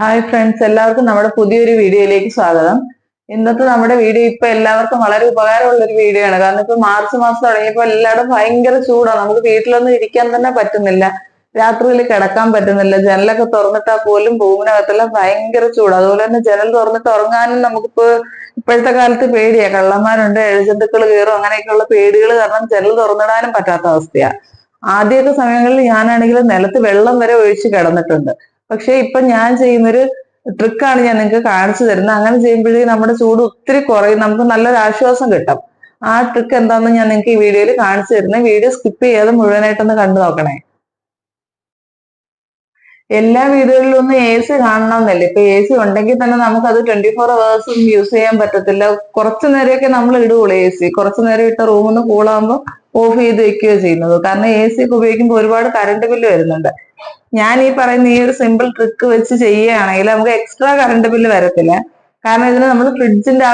Hi friends എല്ലാവർക്കും നമ്മുടെ പുതിയൊരു വീഡിയോയിലേക്ക് സ്വാഗതം. ഇന്നത്തെ നമ്മുടെ വീഡിയോ ഇപ്പൊ എല്ലാവർക്കും വളരെ ഉപകാരമുള്ള ഒരു വീഡിയോ ആണ്. കാരണം ഇപ്പൊ മാർച്ച് മാസം തുടങ്ങിയപ്പോൾ എല്ലായിടും ഭയങ്കര ചൂടാണ്. നമുക്ക് വീട്ടിലൊന്നും ഇരിക്കാൻ തന്നെ പറ്റുന്നില്ല. രാത്രിയിൽ കിടക്കാൻ പറ്റുന്നില്ല. ജനലൊക്കെ തുറന്നിട്ടാ പോലും ഭൂമിനകത്തെല്ലാം ഭയങ്കര ചൂട്. അതുപോലെ തന്നെ ജനൽ തുറന്നിട്ട് ഉറങ്ങാനും നമുക്കിപ്പോ ഇപ്പോഴത്തെ കാലത്ത് പേടിയാ. കള്ളന്മാരുണ്ട് എഴുജന്തുക്കൾ കയറും അങ്ങനെയൊക്കെയുള്ള പേടികൾ കാരണം ജനൽ തുറന്നിടാനും പറ്റാത്ത അവസ്ഥയാ. ആദ്യത്തെ സമയങ്ങളിൽ ഞാനാണെങ്കിൽ നിലത്ത് വെള്ളം വരെ ഒഴിച്ച് കിടന്നിട്ടുണ്ട്. പക്ഷെ ഇപ്പൊ ഞാൻ ചെയ്യുന്നൊരു ട്രിക്കാണ് ഞാൻ നിങ്ങൾക്ക് കാണിച്ചു തരുന്നത് അങ്ങനെ ചെയ്യുമ്പോഴേക്കും നമ്മുടെ ചൂട് ഒത്തിരി കുറയും. നമുക്ക് നല്ലൊരു ആശ്വാസം കിട്ടും. ആ ട്രിക്ക് എന്താണെന്ന് ഞാൻ നിങ്ങൾക്ക് ഈ വീഡിയോയിൽ കാണിച്ചു തരുന്നത് വീഡിയോ സ്കിപ്പ് ചെയ്യാതെ മുഴുവനായിട്ടൊന്ന് കണ്ടു നോക്കണേ. എല്ലാ വീടുകളിലും ഒന്നും എ സി കാണണമെന്നില്ല ഇപ്പൊ എ സി ഉണ്ടെങ്കിൽ തന്നെ നമുക്ക് അത് ട്വന്റി ഫോർ അവേഴ്സും യൂസ് ചെയ്യാൻ പറ്റത്തില്ല. കുറച്ചു നേരമൊക്കെ നമ്മൾ ഇടുകയുള്ളൂ എ സി. കുറച്ചു നേരം ഇട്ട റൂമിൽ നിന്ന് കൂളാകുമ്പോൾ ഓഫ് ചെയ്ത് വെക്കുകയോ ചെയ്യുന്നത്. കാരണം എ സി ഒക്കെ ഉപയോഗിക്കുമ്പോൾ ഒരുപാട് കറണ്ട് ബില്ല് വരുന്നുണ്ട്. ഞാൻ ഈ പറയുന്ന ഈ ഒരു സിമ്പിൾ ട്രിക്ക് വെച്ച് ചെയ്യുകയാണെങ്കിൽ നമുക്ക് എക്സ്ട്രാ കറണ്ട് ബില്ല് വരത്തില്ല. കാരണം ഇതിന് നമ്മൾ ഫ്രിഡ്ജിന്റെ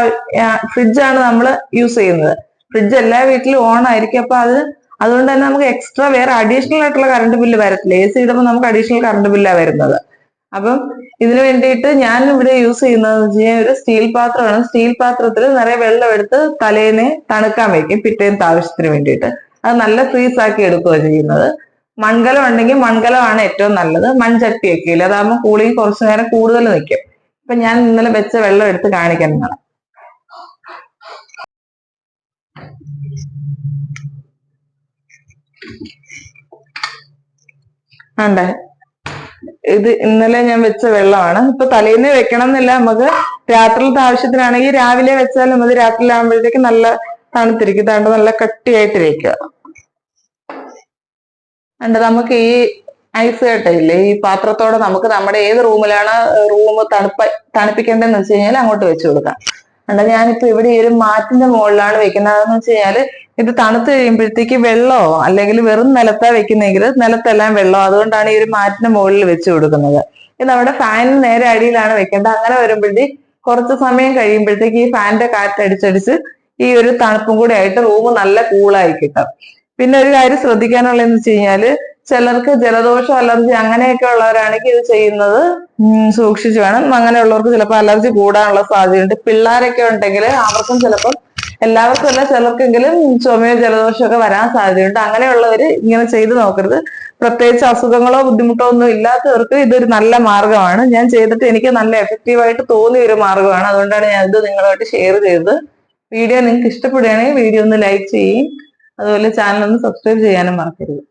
ഫ്രിഡ്ജാണ് നമ്മൾ യൂസ് ചെയ്യുന്നത്. ഫ്രിഡ്ജ് എല്ലാ വീട്ടിലും ഓൺ ആയിരിക്കും. അപ്പൊ അത് അതുകൊണ്ട് തന്നെ നമുക്ക് എക്സ്ട്രാ വേറെ അഡീഷണൽ ആയിട്ടുള്ള കറണ്ട് ബില്ല് വരത്തില്ല. എ സി ഇടുമ്പോൾ നമുക്ക് അഡീഷണൽ കറണ്ട് ബില്ലാണ് വരുന്നത്. അപ്പം ഇതിനു വേണ്ടിയിട്ട് ഞാൻ ഇവിടെ യൂസ് ചെയ്യുന്നത് ഒരു സ്റ്റീൽ പാത്രമാണ്. സ്റ്റീൽ പാത്രത്തിൽ നിറയെ വെള്ളം എടുത്ത് തലേനെ തണുക്കാൻ വെക്കും പിറ്റേന്നത്തെ ആവശ്യത്തിന് വേണ്ടിയിട്ട്. അത് നല്ല ഫ്രീസ് ആക്കി എടുക്കുകയാണ് ചെയ്യുന്നത്. മൺകലം ഉണ്ടെങ്കിൽ മൺകലമാണ് ഏറ്റവും നല്ലത്. മൺചട്ടിയൊക്കെ ഇല്ല? അതാകുമ്പോൾ കൂളിങ് കുറച്ചു നേരം കൂടുതൽ നിൽക്കും. ഇപ്പൊ ഞാൻ ഇന്നലെ വെച്ച വെള്ളം എടുത്ത് കാണിക്കാൻ നിങ്ങളെ ആണ്ടേ ഇത് ഇന്നലെ ഞാൻ വെച്ച വെള്ളമാണ്. ഇപ്പൊ തലേന്ന് വെക്കണം എന്നില്ല നമുക്ക് രാത്രിയിലത്തെ ആവശ്യത്തിനാണെങ്കിൽ രാവിലെ വെച്ചാലും നമ്മൾ രാത്രിയിലാകുമ്പോഴത്തേക്ക് നല്ല തണുത്തിരിക്കും. തണ്ട് നല്ല കട്ടിയായിട്ടിരിക്കുക അണ്ട് നമുക്ക് ഈ ഐസ് കട്ടയില്ലേ ഈ പാത്രത്തോടെ നമുക്ക് നമ്മുടെ ഏത് റൂമിലാണ് റൂം തണുപ്പ തണുപ്പിക്കേണ്ടതെന്ന് വെച്ച് കഴിഞ്ഞാൽ അങ്ങോട്ട് വെച്ച് കൊടുക്കാം. ഉണ്ട് ഞാനിപ്പോ ഇവിടെ ഈ ഒരു മാറ്റിന്റെ മുകളിലാണ് വെക്കുന്നതെന്ന് വെച്ച് കഴിഞ്ഞാൽ ഇത് തണുത്ത് കഴിയുമ്പോഴത്തേക്ക് വെള്ളമോ അല്ലെങ്കിൽ വെറും നിലത്താ വെക്കുന്നെങ്കിൽ നിലത്തെല്ലാം വെള്ളം. അതുകൊണ്ടാണ് ഈ ഒരു മാറ്റിന്റെ മുകളിൽ വെച്ച് കൊടുക്കുന്നത്. ഇത് നമ്മുടെ ഫാനിന് നേരെ അടിയിലാണ് വെക്കേണ്ടത്. അങ്ങനെ വരുമ്പോഴത്തേക്ക് കുറച്ച് സമയം കഴിയുമ്പോഴത്തേക്ക് ഈ ഫാനിന്റെ കാറ്റടിച്ചടിച്ച് ഈ ഒരു തണുപ്പും കൂടി ആയിട്ട് റൂം നല്ല കൂളായി കിട്ടും. പിന്നെ ഒരു കാര്യം ശ്രദ്ധിക്കാനുള്ളതെന്ന് വെച്ച് കഴിഞ്ഞാൽ ചിലർക്ക് ജലദോഷം അലർജി അങ്ങനെയൊക്കെ ഉള്ളവരാണെങ്കിൽ ഇത് ചെയ്യുന്നത് സൂക്ഷിച്ചു വേണം. അങ്ങനെയുള്ളവർക്ക് ചിലപ്പോൾ അലർജി കൂടാനുള്ള സാധ്യതയുണ്ട്. പിള്ളേരൊക്കെ ഉണ്ടെങ്കിൽ അവർക്കും ചിലപ്പം എല്ലാവർക്കും അല്ല ചിലർക്കെങ്കിലും ചുമയോ ജലദോഷമൊക്കെ വരാൻ സാധ്യതയുണ്ട്. അങ്ങനെയുള്ളവര് ഇങ്ങനെ ചെയ്തു നോക്കരുത്. പ്രത്യേകിച്ച് അസുഖങ്ങളോ ബുദ്ധിമുട്ടോ ഒന്നും ഇല്ലാത്തവർക്ക് ഇതൊരു നല്ല മാർഗമാണ്. ഞാൻ ചെയ്തിട്ട് എനിക്ക് നല്ല എഫക്റ്റീവായിട്ട് തോന്നിയ ഒരു മാർഗമാണ്. അതുകൊണ്ടാണ് ഞാൻ ഇത് നിങ്ങളുമായിട്ട് ഷെയർ ചെയ്തത്. വീഡിയോ നിങ്ങൾക്ക് ഇഷ്ടപ്പെടുകയാണെങ്കിൽ വീഡിയോ ഒന്ന് ലൈക്ക് ചെയ്യും അതുപോലെ ചാനൽ ഒന്ന് സബ്സ്ക്രൈബ് ചെയ്യാനും മറക്കരുത്.